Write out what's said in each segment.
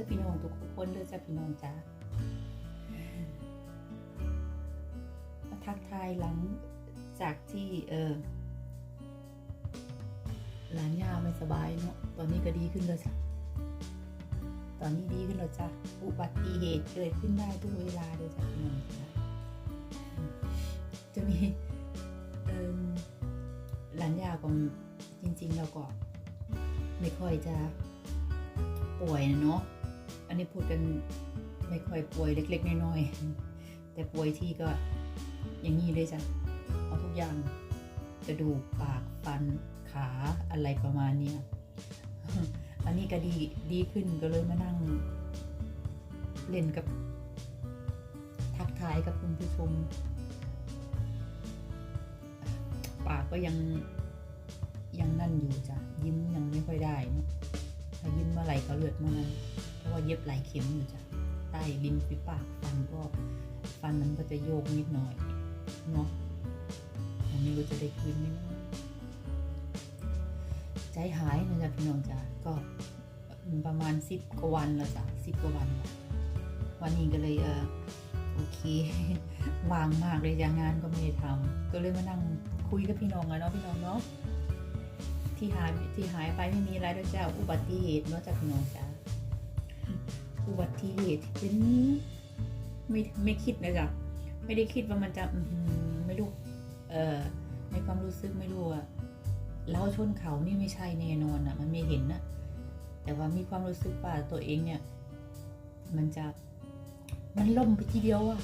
อพี่น้องทุกคนเด้อจ้าพี่น้องจ้ามาทักทายหลังจากที่เออหลานยาไม่สบายเนาะตอนนี้ก็ดีขึ้นแล้วจ้ะตอนนี้ดีขึ้นแล้วจ้ะอุบัติเหตุเกิดขึ้นได้ทุกเวลาเลยจ้ะพี่น้องจ้าจะมีเออหลานยาก็จริงๆแล้วก็ไม่ค่อยจะป่วยนะเนาะ อันนี้พูดกันไม่ค่อยป่วยเล็ก ๆ น้อยๆแต่ป่วยที่ก็อย่างนี้เลยจ้ะเอาทุกอย่างกระดูกปากฟันขาอะไรประมาณเนี้ยอันนี้ก็ดีดีขึ้นก็เลยมานั่ง เล่นกับ ทักทายกับคุณผู้ชม ปากก็ยังยังนั่นอยู่จ้ะยิ้มยังไม่ค่อยได้นะถ้ายิ้มเมื่อไหร่ก็เลือดเมื่อนั้น เพราะว่าเย็บหลายเข็มอยู่จ้ะใต้ริมฝีปากฟันก็ฟันมันก็จะโยกนิดหน่อยเนาะอันนี้ก็จะได้คืนไหมนะใจหายนะจ๊ะพี่น้องจ้ะก็ประมาณสิบกว่าวันแล้วจ้ะสิบกว่าวันวันนี้ก็เลยเออโอเควางมากเลยจ้ะงานก็ไม่ได้ทำก็เลยมานั่งคุยกับพี่น้องอะเนาะพี่น้องเนาะที่หายที่หายไปไม่มีอะไรแล้วจ้ะอุบัติเหตุเนาะจ้ะพี่น้องจ้ะ อุบัติเหตุเป็นไม่ไม่คิดนะจ๊ะไม่ได้คิดว่ามันจะอื้อหือไม่รู้เอ่อในความรู้สึกไม่รู้อะเราชนเขานี่ไม่ใช่แน่นอนอะมันไม่เห็นนะแต่ว่ามีความรู้สึกว่าตัวเองเนี่ย มันจะมันล่มไปทีเดียวอะ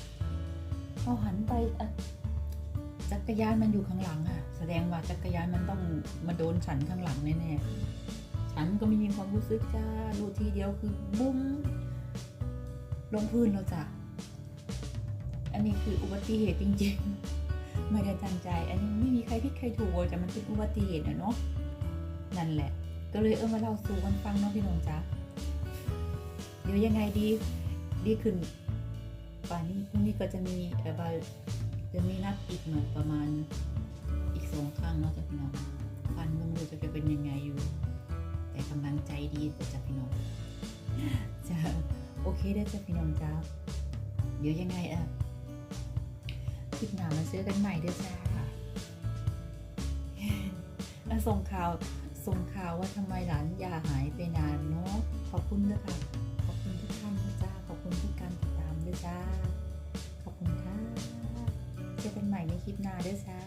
พอหันไปอะจักรยานมันอยู่ข้างหลังอะแสดงว่าจักรยานมันต้องมาโดนฉันข้างหลังแน่ๆ ฉันก็ไม่มีความรู้สึกจ้ารู้ทีเดียวคือบุ้มลงพื้นแล้วจ้ะอันนี้คืออุบัติเหตุจริงๆ ไม่ได้ตั้งใจ อันนี้ไม่มีใครผิดใครถูกแต่มันเป็นอุบัติเหตุอะเนาะนั่นแหละ ก็เลยเออมาเล่าสู่กันฟังเนาะพี่น้องจ้าเดี๋ยวยังไงดีดีขึ้นป่านนี้พรุ่งนี้ก็จะมีเออบาจะมีนัดอีกหน่อยประมาณอีกสองครั้งเนาะจ้ะพี่น้องฟันก็ไม่รู้จะเป็นยังไงอยู่ ด้อจ้ะพี่น้องจ้าเดี๋ยวยังไงเออคลิปหน้ามาซื้อกันใหม่เด้อจ้าแล้วส่งข่าวส่งข่าวว่าทำไมหลานยาหายไปนานเนาะขอบคุณด้วยค่ะขอบคุณทุกท่านนะจ้าขอบคุณทุกการติดตามด้วยจ้าขอบคุณค่ะเจอกันใหม่ในคลิปหน้าด้วยจ้า